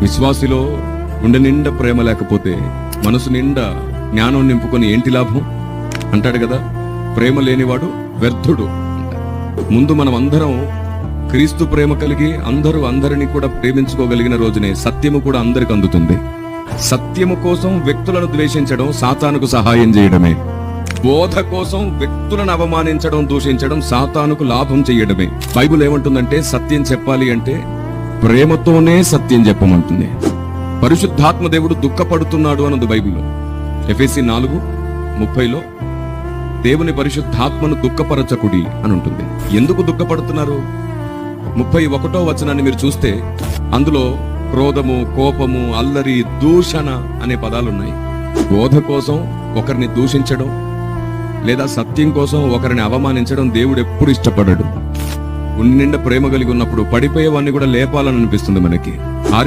విశ్వాసిలో ఉండే నిండా ప్రేమ లేకపోతే మనసు నిండా జ్ఞానం నింపుకొని ఏంటి లాభం? అంటాడు కదా ప్రేమ లేనివాడు వ్యర్థుడు ముందు మనం అందరం క్రీస్తు ప్రేమ కలిగి అందరూ అందరినీ కూడా ప్రేమించుకోగలిగిన రోజునే సత్యము కూడా అందరికి అందుతుంది. సత్యము కోసం వ్యక్తులను ద్వేషించడం సాతానుకు సహాయం చేయడమే. బోధ కోసం వ్యక్తులను అవమానించడం దూషించడం సాతానుకు లాభం చేయడమే. బైబుల్ ఏమంటుందంటే సత్యం చెప్పాలి అంటే ప్రేమతోనే సత్యం చెప్పమంటుంది. పరిశుద్ధాత్మ దేవుడు దుఃఖపడుతున్నాడు అన్నది బైబిల్లో. ఎఫ్ఎసి నాలుగు ముప్పైలో దేవుని పరిశుద్ధాత్మను దుఃఖపరచకుడి అని ఉంటుంది. ఎందుకు దుఃఖపడుతున్నారు? ముప్పై ఒకటో వచనాన్ని మీరు చూస్తే అందులో క్రోధము కోపము అల్లరి దూషణ అనే పదాలున్నాయి. బోధ కోసం ఒకరిని దూషించడం లేదా సత్యం కోసం ఒకరిని అవమానించడం దేవుడు ఎప్పుడు ఇష్టపడడు. ఉండి నిండా ప్రేమ కలిగి ఉన్నప్పుడు పడిపోయేవన్నీ కూడా లేపాలని అనిపిస్తుంది మనకి. ఆ